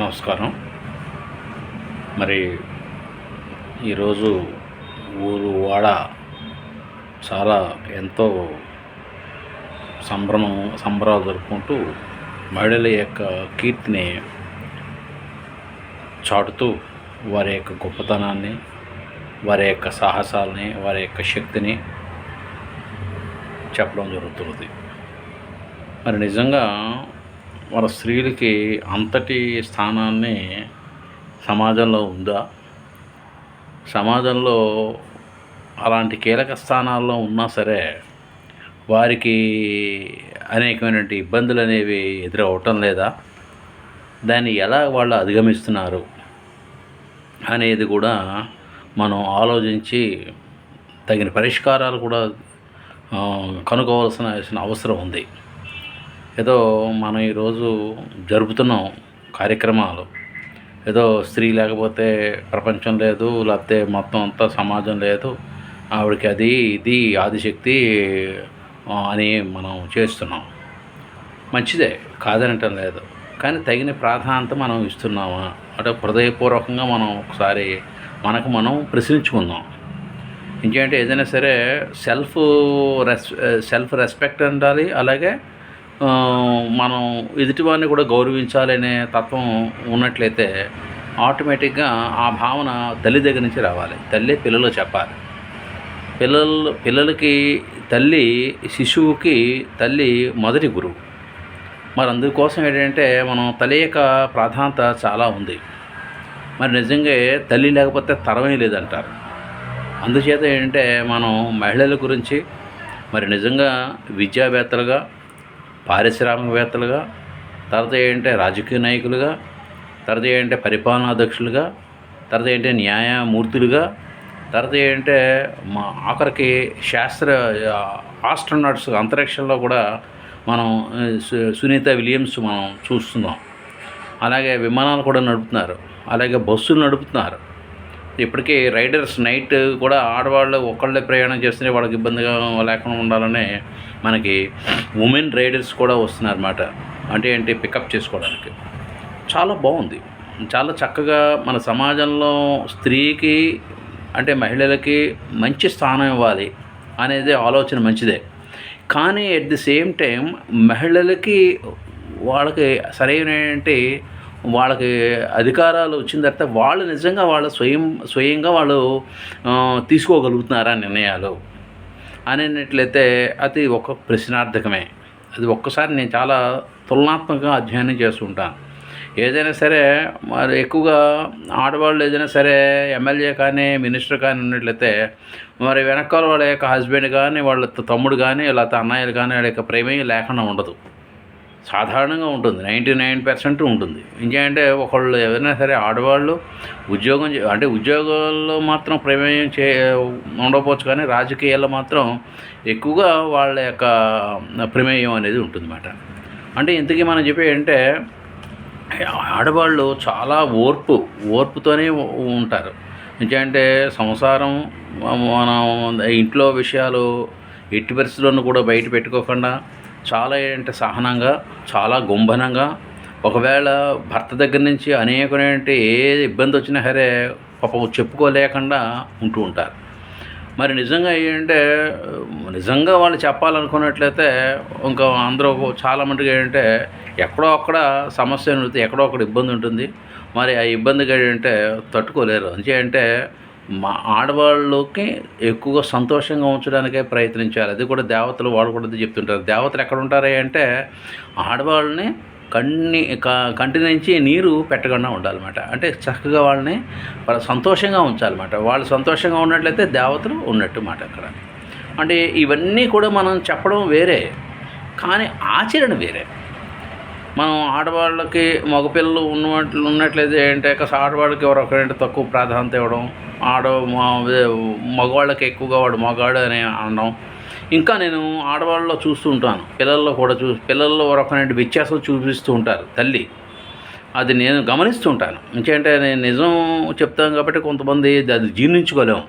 నమస్కారం. మరి ఈరోజు ఊరు వాడ చాలా ఎంతో సంభ్రమం సంబరాలు జరుపుకుంటూ మహిళల యొక్క కీర్తిని చాటుతూ వారి యొక్క గొప్పతనాన్ని వారి యొక్క సాహసాలని వారి యొక్క శక్తిని చెప్పడం జరుగుతున్నది. మరి నిజంగా మన స్త్రీలకి అంతటి స్థానాన్ని సమాజంలో ఉందా? సమాజంలో అలాంటి కీలక స్థానాల్లో ఉన్నా సరే వారికి అనేకమైనటువంటి ఇబ్బందులు అనేవి ఎదురవటం లేదా? దాన్ని ఎలా వాళ్ళు అధిగమిస్తున్నారు అనేది కూడా మనం ఆలోచించి తగిన పరిష్కారాలు కూడా కనుక్కోవాల్సిన అవసరం ఉంది. ఏదో మనం ఈరోజు జరుపుతున్నాం కార్యక్రమాలు. ఏదో స్త్రీ లేకపోతే ప్రపంచం లేదు లేకపోతే మొత్తం అంతా సమాజం లేదు. ఆవిడకి అది ఇది ఆదిశక్తి అని మనం చేస్తున్నాం. మంచిదే కాదనటం లేదు. కానీ తగిన ప్రాధాన్యత మనం ఇస్తున్నామా? అంటే హృదయపూర్వకంగా మనం ఒకసారి మనకు మనం ప్రశ్నించుకుందాం. ఇంకేంటి ఏదైనా సరే సెల్ఫ్ రెస్ సెల్ఫ్ రెస్పెక్ట్ ఉండాలి అలాగే మనం ఎదుటివారిని కూడా గౌరవించాలనే తత్వం ఉన్నట్లయితే ఆటోమేటిక్గా ఆ భావన తల్లి దగ్గర నుంచి రావాలి. తల్లి పిల్లలు చెప్పాలి. పిల్లలు పిల్లలకి తల్లి శిశువుకి తల్లి మొదటి గురువు. మరి అందుకోసం ఏంటంటే మనం తల్లి యొక్క ప్రాధాన్యత చాలా ఉంది. మరి నిజంగా తల్లి లేకపోతే తరమే లేదంటారు. అందుచేత ఏంటంటే మనం మహిళల గురించి మరి నిజంగా విద్యావేత్తలుగా పారిశ్రామికవేత్తలుగా తర్వాత ఏంటంటే రాజకీయ నాయకులుగా తర్వాత ఏంటంటే పరిపాలనాధ్యక్షులుగా తర్వాత ఏంటంటే న్యాయమూర్తులుగా తర్వాత ఏంటంటే మా ఆఖరికి శాస్త్ర ఆస్ట్రోనాట్స్ అంతరిక్షంలో కూడా మనం సునీత విలియమ్స్ మనం చూస్తున్నాం. అలాగే విమానాలు కూడా నడుపుతున్నారు. అలాగే బస్సులు నడుపుతున్నారు. ఇప్పటికీ రైడర్స్ నైట్ కూడా ఆడవాళ్ళు ఒక్కళ్ళే ప్రయాణం చేస్తేనే వాళ్ళకి ఇబ్బందిగా లేకుండా ఉండాలని మనకి ఉమెన్ రైడర్స్ కూడా వస్తున్నారన్నమాట. అంటే ఏంటి? పికప్ చేసుకోవడానికి. చాలా బాగుంది. చాలా చక్కగా మన సమాజంలో స్త్రీకి అంటే మహిళలకి మంచి స్థానం ఇవ్వాలి అనేది ఆలోచన మంచిదే. కానీ ఎట్ ది సేమ్ టైం మహిళలకి వాళ్ళకి సరైనటువంటి వాళ్ళకి అధికారాలు వచ్చిన తర్వాత వాళ్ళు నిజంగా వాళ్ళ స్వయం స్వయంగా వాళ్ళు తీసుకోగలుగుతున్నారా నిర్ణయాలు? అనేటట్లయితే అది ఒక ప్రశ్నార్థకమే. అది ఒక్కసారి నేను చాలా తులనాత్మకంగా అధ్యయనం చేస్తుంటాను ఏదైనా సరే మరి ఎక్కువగా ఆడవాళ్ళు ఏదైనా సరే ఎమ్మెల్యే కానీ మినిస్టర్ కానీ ఉన్నట్లయితే మరి వెనకాల వాళ్ళ యొక్క హస్బెండ్ కానీ వాళ్ళ తమ్ముడు కానీ లేకపోతే అన్నయ్యలు కానీ వాళ్ళ యొక్క ప్రేమే లేకుండా ఉండదు. సాధారణంగా ఉంటుంది. నైంటీ నైన్ పర్సెంట్ ఉంటుంది. ఇంకేంటే ఒకళ్ళు ఎవరైనా సరే ఆడవాళ్ళు ఉద్యోగం చే- అంటే ఉద్యోగాల్లో మాత్రం ప్రమేయం చే ఉండకపోవచ్చు కానీ రాజకీయాల్లో మాత్రం ఎక్కువగా వాళ్ళ యొక్క ప్రమేయం అనేది ఉంటుందన్నమాట. అంటే ఇంతకీ మనం చెప్పేది అంటే ఆడవాళ్ళు చాలా ఓర్పు ఓర్పుతోనే ఉంటారు. ఎందుకంటే సంసారం మనం ఇంట్లో విషయాలు ఎట్టి పరిస్థితుల్లోనూ కూడా బయట పెట్టుకోకుండా చాలా ఏంటంటే సహనంగా చాలా గుంభనంగా. ఒకవేళ భర్త దగ్గర నుంచి అనేకమైనటువంటి ఏ ఇబ్బంది వచ్చినా సరే పాపం చెప్పుకోలేకుండా ఉంటూ ఉంటారు. మరి నిజంగా ఏంటంటే నిజంగా వాళ్ళు చెప్పాలనుకున్నట్లయితే ఇంకా అందరూ చాలామందికి ఏంటంటే ఎక్కడో అక్కడ సమస్య ఉంటుంది ఎక్కడో అక్కడ ఇబ్బంది ఉంటుంది. మరి ఆ ఇబ్బందిగా ఏంటంటే తట్టుకోలేరు. అంటే మా ఆడవాళ్ళకి ఎక్కువగా సంతోషంగా ఉంచడానికే ప్రయత్నించాలి. అది కూడా దేవతలు వాళ్ళు కూడా చెప్తుంటారు. దేవతలు ఎక్కడ ఉంటారా అంటే ఆడవాళ్ళని కన్ని క- కంటి నుంచి నీరు పెట్టకుండా ఉండాలన్నమాట. అంటే చక్కగా వాళ్ళని వాళ్ళ సంతోషంగా ఉంచాలన్నమాట. వాళ్ళు సంతోషంగా ఉన్నట్లయితే దేవతలు ఉన్నట్టు మాట అక్కడ. అంటే ఇవన్నీ కూడా మనం చెప్పడం వేరే కానీ ఆచరణ వేరే. మనం ఆడవాళ్ళకి మగపిల్లలు ఉన్నట్లు ఉన్నట్లయితే ఏంటంటే కాస్త ఆడవాళ్ళకి ఎవరొకరంటే తక్కువ ప్రాధాన్యత ఇవ్వడం ఆడ మగవాళ్ళకి ఎక్కువగా వాడు మగాడు అని అనడం. ఇంకా నేను ఆడవాళ్ళలో చూస్తూ ఉంటాను. పిల్లల్లో కూడా చూ పిల్లల్లో ఒకరకమైన వ్యత్యాసం చూపిస్తూ ఉంటారు తల్లి. అది నేను గమనిస్తూ ఉంటాను. ఎందుకంటే నేను నిజం చెప్తాను కాబట్టి కొంతమంది అది జీర్ణించుకోలేము.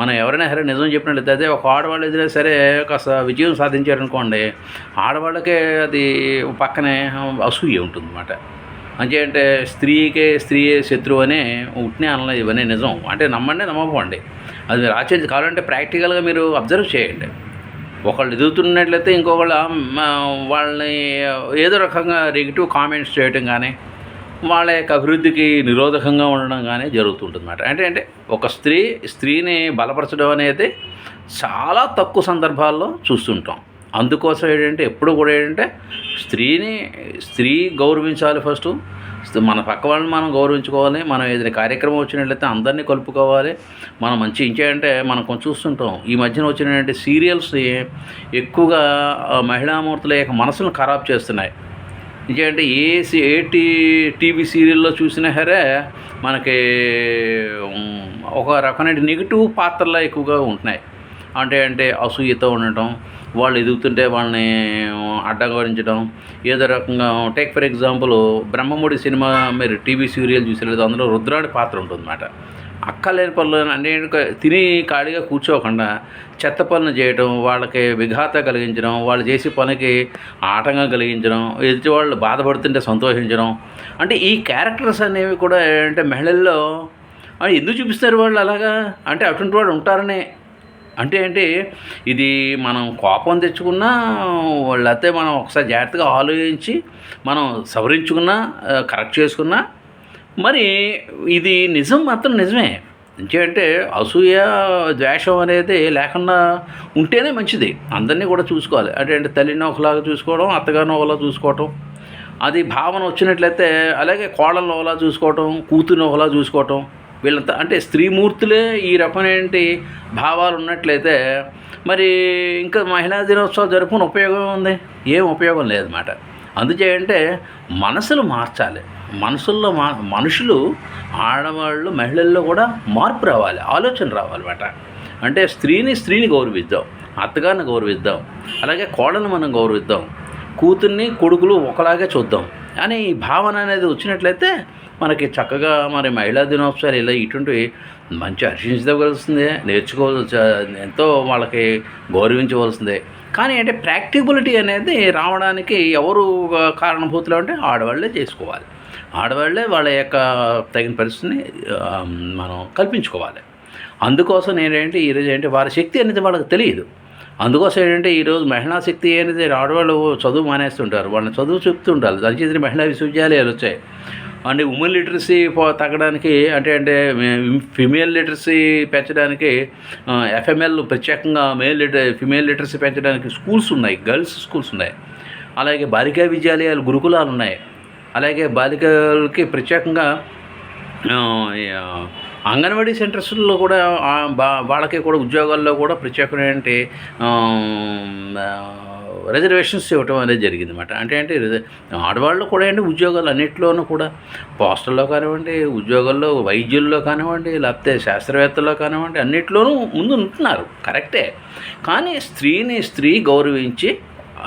మనం ఎవరైనా సరే నిజం చెప్పినట్లయితే అదే ఒక ఆడవాళ్ళు ఎదురే సరే కాస్త విజయం సాధించారనుకోండి ఆడవాళ్ళకే అది పక్కనే అసూయ ఉంటుంది అన్నమాట అంటే అంటే స్త్రీకే స్త్రీయే శత్రువు అనే ఉట్నే అనలేదు ఇవన్నీ నిజం. అంటే నమ్మండి నమ్మకండి అది మీరు ఆచరించి కావాలంటే ప్రాక్టికల్గా మీరు అబ్జర్వ్ చేయండి. ఒకళ్ళు ఎదుగుతున్నట్లయితే ఇంకొకళ్ళు వాళ్ళని ఏదో రకంగా నెగిటివ్ కామెంట్స్ చేయటం కానీ వాళ్ళ యొక్క అభివృద్ధికి నిరోధకంగా ఉండడం కానీ జరుగుతుంటుందన్నమాట. అంటే అంటే ఒక స్త్రీ స్త్రీని బలపరచడం అనేది చాలా తక్కువ సందర్భాల్లో చూస్తుంటాం. అందుకోసం ఏంటంటే ఎప్పుడు కూడా ఏంటంటే స్త్రీని స్త్రీ గౌరవించాలి ఫస్ట్. మన పక్క వాళ్ళని మనం గౌరవించుకోవాలి. మనం ఏదైనా కార్యక్రమం వచ్చినట్లయితే అందరినీ కలుపుకోవాలి. మనం మంచి ఇంకేంటే మనం కొంచెం చూస్తుంటాం. ఈ మధ్యన వచ్చినటువంటి సీరియల్స్ ఎక్కువగా మహిళామూర్తుల యొక్క మనసును ఖరాబ్ చేస్తున్నాయి. ఇంకేంటే ఏ సి- ఏ టీ టీవీ సీరియల్లో చూసినా సరే మనకి ఒక రకమైన నెగిటివ్ పాత్రలు ఎక్కువగా ఉంటున్నాయి. అంటే అంటే అసూయతో ఉండటం వాళ్ళు ఎదుగుతుంటే వాళ్ళని అడ్డగోరించడం ఏదో రకంగా take for example Brahmamudi cinema మీరు టీవీ సీరియల్ చూసేది అందులో రుద్రాడి పాత్ర ఉంటుందన్నమాట. అక్కలేని పనులు అన్ని తిని ఖాళీగా కూర్చోకుండా చెత్త పనులు చేయడం వాళ్ళకి విఘాత కలిగించడం వాళ్ళు చేసే పనికి ఆటంకం కలిగించడం ఎదుటి వాళ్ళు బాధపడుతుంటే సంతోషించడం. అంటే ఈ క్యారెక్టర్స్ అనేవి కూడా ఏంటంటే మహిళల్లో ఎందుకు చూపిస్తారు వాళ్ళు అలాగా? అంటే అటువంటి వాళ్ళు ఉంటారనే. అంటే ఏంటి ఇది మనం కోపం తెచ్చుకున్నా లేకపోతే మనం ఒకసారి జాగ్రత్తగా ఆలోచించి మనం సవరించుకున్నా కరెక్ట్ చేసుకున్నా మరి ఇది నిజం మాత్రం నిజమే. ఎందుకంటే అసూయ ద్వేషం అనేది లేకుండా ఉంటేనే మంచిది. అందరినీ కూడా చూసుకోవాలి. అంటే అంటే తల్లిని ఒకలాగా చూసుకోవడం అత్తగారిని ఒకలా చూసుకోవటం. అది భావన వచ్చినట్లయితే అలాగే కోడలను ఒకలా చూసుకోవటం కూతురుని ఒకలా చూసుకోవటం. వీళ్ళంతా అంటే స్త్రీమూర్తులే ఈ రకమైనటువంటి భావాలు ఉన్నట్లయితే మరి ఇంకా మహిళా దినోత్సవం జరుపుకుని ఉపయోగం ఉంది ఏం ఉపయోగం లేదన్నమాట. అందుచేయంటే మనసులు మార్చాలి. మనసుల్లో మా మనుషులు ఆడవాళ్ళు మహిళల్లో కూడా మార్పు రావాలి ఆలోచన రావాలన్నమాట. అంటే స్త్రీని స్త్రీని గౌరవిద్దాం అత్తగారిని గౌరవిద్దాం అలాగే కోడని మనం గౌరవిద్దాం కూతుర్ని కొడుకులు ఒకలాగే చూద్దాం అని ఈ భావన అనేది వచ్చినట్లయితే మనకి చక్కగా మరి మహిళా దినోత్సవాలు ఇలా ఇటువంటి మంచి హర్షించవలసిందే నేర్చుకోవాల్సి ఎంతో వాళ్ళకి గౌరవించవలసిందే. కానీ అంటే ప్రాక్టిబిలిటీ అనేది రావడానికి ఎవరు కారణభూతులు అంటే ఆడవాళ్ళే చేసుకోవాలి. ఆడవాళ్ళే వాళ్ళ యొక్క తగిన పరిస్థితిని మనం కల్పించుకోవాలి. అందుకోసం ఏంటంటే ఈరోజు ఏంటి వారి శక్తి అనేది వాళ్ళకి తెలియదు. అందుకోసం ఏంటంటే ఈరోజు మహిళా శక్తి అనేది ఆడవాళ్ళు చదువు మానేస్తుంటారు. వాళ్ళని చదువు చెప్తుంటారు. దాని చేసిన మహిళా విశ్వవిద్యాలయాలు వచ్చాయి. అంటే ఉమెన్ లిటరసీ తగ్గడానికి అంటే అంటే ఫిమేల్ లిటరసీ పెంచడానికి ఎఫ్ఎంఎల్ ప్రత్యేకంగా మేల్ లిటర్ ఫిమేల్ లిటరసీ పెంచడానికి స్కూల్స్ ఉన్నాయి గర్ల్స్ స్కూల్స్ ఉన్నాయి. అలాగే బాలికా విద్యాలయాలు గురుకులాలు ఉన్నాయి. అలాగే బాలికలకి ప్రత్యేకంగా అంగన్వాడీ సెంటర్స్లో కూడా వాళ్ళకి కూడా ఉద్యోగాల్లో కూడా ప్రత్యేకమైన రిజర్వేషన్స్ ఇవ్వటం అనేది జరిగింది అనమాట అంటే అంటే ఆడవాళ్ళు కూడా ఏంటి ఉద్యోగాలు అన్నింటిలోనూ కూడా పోస్టల్లో కానివ్వండి ఉద్యోగాల్లో వైద్యుల్లో కానివ్వండి లేకపోతే శాస్త్రవేత్తల్లో కానివ్వండి అన్నిట్లోనూ ముందు ఉంటున్నారు. కరెక్టే. కానీ స్త్రీని స్త్రీ గౌరవించి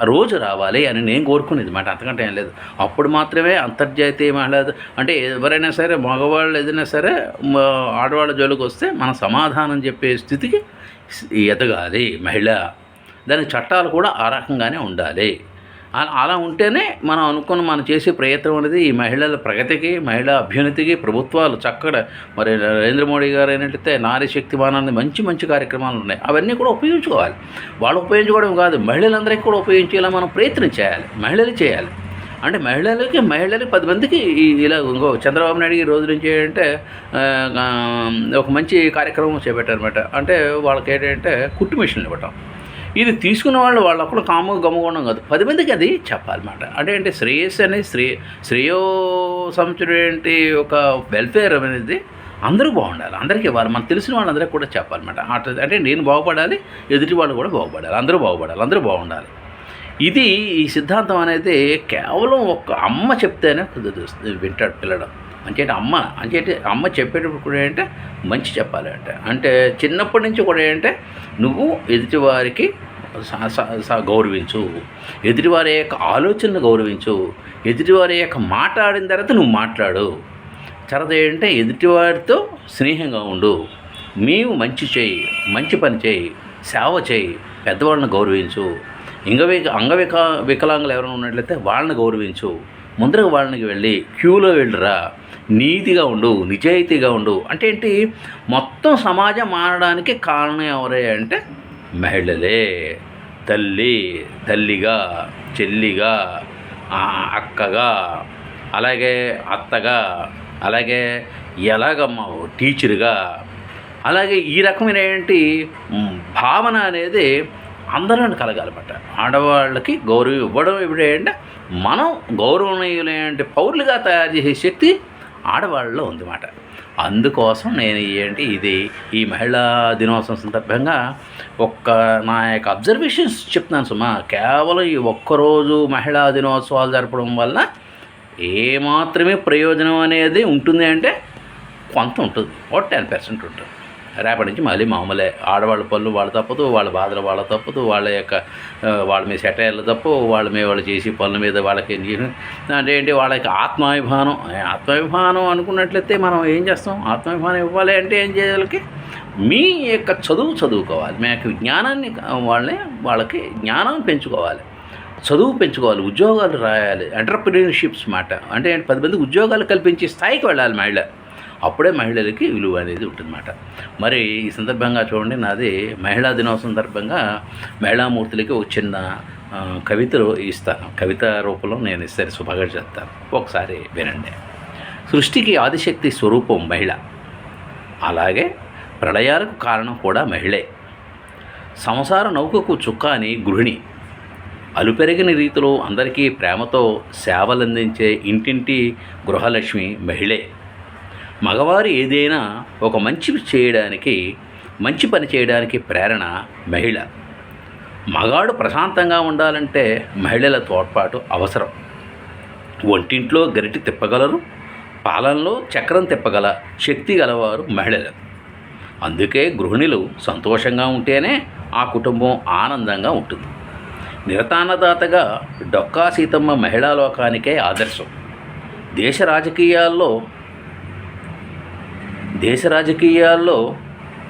రోజు రావాలి అని నేను కోరుకునేది మాట. అంతకంటే ఏం లేదు. అప్పుడు మాత్రమే అంతర్జాతీయ మహిళా అంటే ఎవరైనా సరే మగవాళ్ళు ఏదైనా సరే ఆడవాళ్ళ జోలికి వస్తే మన సమాధానం చెప్పే స్థితికి ఎదగాలి మహిళ. దాని చట్టాలు కూడా ఆ రకంగానే ఉండాలి. అలా- అలా ఉంటేనే మనం అనుకున్న మనం చేసే ప్రయత్నం అనేది ఈ మహిళల ప్రగతికి మహిళా అభ్యున్నతికి ప్రభుత్వాలు చక్కగా మరి నరేంద్ర మోడీ గారు ఏంటంటే నారీ శక్తిమానాన్ని మంచి మంచి కార్యక్రమాలు ఉన్నాయి. అవన్నీ కూడా ఉపయోగించుకోవాలి. వాళ్ళు ఉపయోగించుకోవడం కాదు మహిళలందరికీ కూడా ఉపయోగించేలా మనం ప్రయత్నం చేయాలి. మహిళలు చేయాలి. అంటే మహిళలకి మహిళలకి పది మందికి ఇలా ఇంకో చంద్రబాబు నాయుడు ఈ రోజు నుంచి ఏంటంటే ఒక మంచి కార్యక్రమం చేపట్టారనమాట అంటే వాళ్ళకి ఏంటంటే కుట్టు మిషన్లు ఇవ్వటం. ఇది తీసుకున్న వాళ్ళు వాళ్ళు అప్పుడు కాము గమ్ముకోవడం కాదు. పది మందికి అది చెప్పాలన్నమాట అంటే అంటే శ్రేయస్ అనేది శ్రే శ్రేయో సంచుడేంటి ఒక వెల్ఫేర్ అనేది అందరూ బాగుండాలి. అందరికీ ఇవ్వాలి. మనకు తెలిసిన వాళ్ళందరికీ కూడా చెప్పాలన్నమాట అట- అంటే నేను బాగుపడాలి ఎదుటి వాళ్ళు కూడా బాగుపడాలి. అందరూ బాగుపడాలి. అందరూ బాగుండాలి. ఇది ఈ సిద్ధాంతం అనేది కేవలం ఒక అమ్మ చెప్తేనే వింటాడు పిల్లడు. అంటే అమ్మ అంటే అమ్మ చెప్పేటప్పుడు కూడా ఏంటంటే మంచి చెప్పాలంట. అంటే చిన్నప్పటి నుంచి కూడా ఏంటంటే నువ్వు ఎదుటివారికి స- స- స- గౌరవించు. ఎదుటివారి యొక్క ఆలోచనను గౌరవించు. ఎదుటివారి యొక్క మాట్లాడిన తర్వాత నువ్వు మాట్లాడు. తర్వాత ఏంటంటే ఎదుటివారితో స్నేహంగా ఉండు. మేము మంచి చేయి మంచి పని చేయి సేవ చేయి పెద్దవాళ్ళని గౌరవించు. ఇంగవి అంగవిక వికలాంగులు ఎవరైనా ఉన్నట్లయితే వాళ్ళని గౌరవించు. ముందరకు వాళ్ళకి వెళ్ళి క్యూలో వెళ్ళిరా. నీతిగా ఉండు నిజాయితీగా ఉండు. అంటే ఏంటి? మొత్తం సమాజం మారడానికి కారణం ఎవరే అంటే మహిళలే. తల్లి తల్లిగా చెల్లిగా అక్కగా అలాగే అత్తగా అలాగే ఎలాగమ్మ టీచర్గా. అలాగే ఈ రకమైన ఏంటి? భావన అనేది అందరం కలగాలన్నమాట. ఆడవాళ్ళకి గౌరవం ఇవ్వడం ఇప్పుడు ఏంటంటే మనం గౌరవనీయులైన పౌరులుగా తయారు చేసే శక్తి ఆడవాళ్ళలో ఉందన్నమాట అందుకోసం నేను ఏంటి ఇది ఈ మహిళా దినోత్సవం సందర్భంగా ఒక్క నా యొక్క అబ్జర్వేషన్స్ చెప్తున్నాను సుమా. కేవలం ఈ ఒక్కరోజు మహిళా దినోత్సవాలు జరపడం వల్ల ఏమాత్రమే ప్రయోజనం అనేది ఉంటుంది అంటే కొంత ఉంటుంది. ఒక టెన్ పర్సెంట్ ఉంటుంది. రేపటి నుంచి మళ్ళీ మామూలే ఆడవాళ్ళ పనులు వాళ్ళ తప్పదు వాళ్ళ బాధలు వాళ్ళ తప్పదు వాళ్ళ యొక్క వాళ్ళ మీద సెటైర్లు తప్పు వాళ్ళ మీద వాళ్ళు చేసి పనుల మీద వాళ్ళకి ఏం చేసి అంటే ఏంటి వాళ్ళకి ఆత్మాభిమానం. ఆత్మాభిమానం అనుకున్నట్లయితే మనం ఏం చేస్తాం? ఆత్మాభిమానం ఇవ్వాలి అంటే ఏం చేయాలి మీ యొక్క చదువు చదువుకోవాలి. మీ యొక్క జ్ఞానాన్ని వాళ్ళని వాళ్ళకి జ్ఞానం పెంచుకోవాలి. చదువు పెంచుకోవాలి. ఉద్యోగాలు రాయాలి. ఎంటర్ప్రీనర్షిప్స్ మాట. అంటే పది మందికి ఉద్యోగాలు కల్పించే స్థాయికి వెళ్ళాలి మహిళ. అప్పుడే మహిళలకి విలువ అనేది ఉంటుందన్నమాట. మరి ఈ సందర్భంగా చూడండి నాది మహిళా దినోత్సవం సందర్భంగా మహిళామూర్తులకి ఒక చిన్న కవిత ఇస్తాను. కవిత రూపంలో నేను ఇస్తాను శుభగా చెప్తాను. ఒకసారి వినండి. సృష్టికి ఆదిశక్తి స్వరూపం మహిళ. అలాగే ప్రళయాలకు కారణం కూడా మహిళే. సంసార నౌకకు చుక్కాని గృహిణి. అలుపెరగిన రీతిలో అందరికీ ప్రేమతో సేవలందించే ఇంటింటి గృహలక్ష్మి మహిళే. మగవారు ఏదైనా ఒక మంచి చేయడానికి మంచి పని చేయడానికి ప్రేరణ మహిళ. మగాడు ప్రశాంతంగా ఉండాలంటే మహిళల తోడ్పాటు అవసరం. వంటింట్లో గరిటి తిప్పగలరు పాలనలో చక్రం తిప్పగల శక్తి గలవారు మహిళలు. అందుకే గృహిణులు సంతోషంగా ఉంటేనే ఆ కుటుంబం ఆనందంగా ఉంటుంది. నిరతానదాతగా డొక్కా సీతమ్మ మహిళా లోకానికే ఆదర్శం. దేశ రాజకీయాల్లో దేశ రాజకీయాల్లో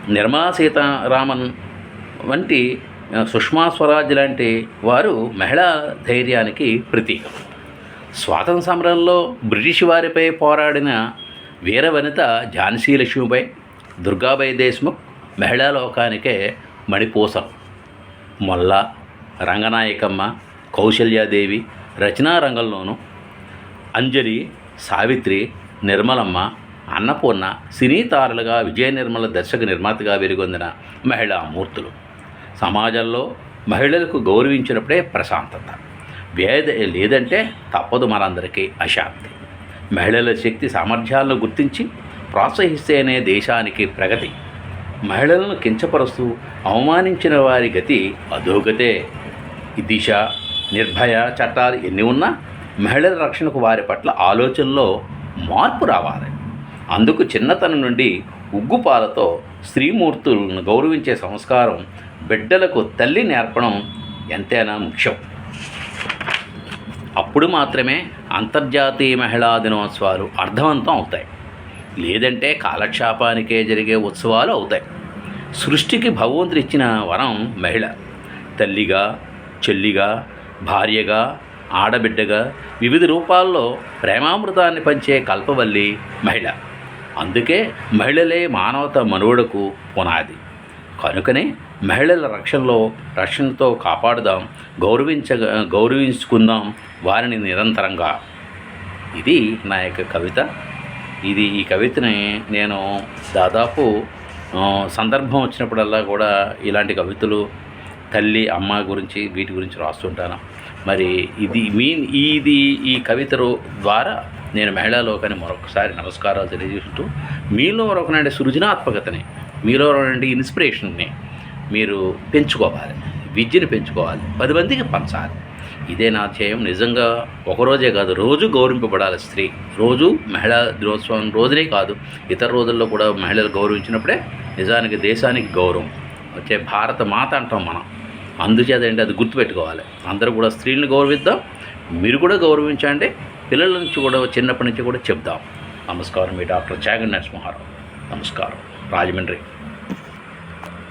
నిర్మలా సీతారామన్ వంటి సుష్మా స్వరాజ్ లాంటి వారు మహిళా ధైర్యానికి ప్రతీకం. స్వాతంత్ర సమరంలో బ్రిటిష్ వారిపై పోరాడిన వీర వనిత ఝాన్సీ లక్ష్మీబాయి దుర్గాబాయి దేశ్ముఖ్ మహిళా లోకానికే మణిపూసం మొల్ల రంగనాయకమ్మ కౌశల్యాదేవి రచనా రంగంలోనూ అంజలి సావిత్రి నిర్మలమ్మ అన్నపూర్ణ సినీ తారలుగా విజయ నిర్మల దర్శక నిర్మాతగా వెలుగొందిన మహిళా మూర్తులు. సమాజంలో మహిళలకు గౌరవించినప్పుడే ప్రశాంతత. వేద లేదంటే తప్పదు మనందరికీ అశాంతి. మహిళల శక్తి సామర్థ్యాలను గుర్తించి ప్రోత్సహిస్తేనే దేశానికి ప్రగతి. మహిళలను కించపరుస్తూ అవమానించిన వారి గతి అధోగతే. ఈ దిశ నిర్భయ చట్టాలు ఎన్ని ఉన్నా మహిళల రక్షణకు వారి పట్ల ఆలోచనలో మార్పు రావాలి. అందుకు చిన్నతనం నుండి ఉగ్గుపాలతో స్త్రీమూర్తులను గౌరవించే సంస్కారం బిడ్డలకు తల్లి నేర్పడం ఎంతైనా ముఖ్యం. అప్పుడు మాత్రమే అంతర్జాతీయ మహిళా దినోత్సవాలు అర్థవంతం అవుతాయి. లేదంటే కాలక్షేపానికే జరిగే ఉత్సవాలు అవుతాయి. సృష్టికి భగవంతుడు ఇచ్చిన వరం మహిళ. తల్లిగా చెల్లిగా భార్యగా ఆడబిడ్డగా వివిధ రూపాల్లో ప్రేమామృతాన్ని పంచే కల్పవల్లి మహిళ. అందుకే మహిళలే మానవత మనుగడకు పునాది. కనుకనే మహిళల రక్షణలో రక్షణతో కాపాడుదాం గౌరవించ గౌరవించుకుందాం వారిని నిరంతరంగా. ఇది నా యొక్క కవిత. ఇది ఈ కవితని నేను దాదాపు సందర్భం వచ్చినప్పుడల్లా కూడా ఇలాంటి కవితలు తల్లి అమ్మ గురించి వీటి గురించి రాస్తుంటాను. మరి ఇది మీ ఇది ఈ కవిత ద్వారా నేను మహిళా లోకాన్ని మరొకసారి నమస్కారాలు తెలియజేస్తూ మీలో మరొకనంటే సృజనాత్మకతని మీలో ఉన్నటువంటి ఇన్స్పిరేషన్ని మీరు పెంచుకోవాలి విద్యను పెంచుకోవాలి పది మందికి పంచాలి. ఇదే నా ధ్యేయం. నిజంగా ఒకరోజే కాదు రోజు గౌరవింపబడాలి స్త్రీ. రోజు మహిళా దినోత్సవం రోజునే కాదు ఇతర రోజుల్లో కూడా మహిళలు గౌరవించినప్పుడే నిజానికి దేశానికి గౌరవం వచ్చే భారత మాత అంటాం మనం. అందుచేత ఏంటి? అది గుర్తుపెట్టుకోవాలి. అందరూ కూడా స్త్రీలను గౌరవిద్దాం మీరు కూడా గౌరవించండి. పిల్లల నుంచి కూడా చిన్నప్పటి నుంచి కూడా చెప్దాం. నమస్కారం మీ డాక్టర్ చాగన్ నరసింహారావు. నమస్కారం. రాజమండ్రి.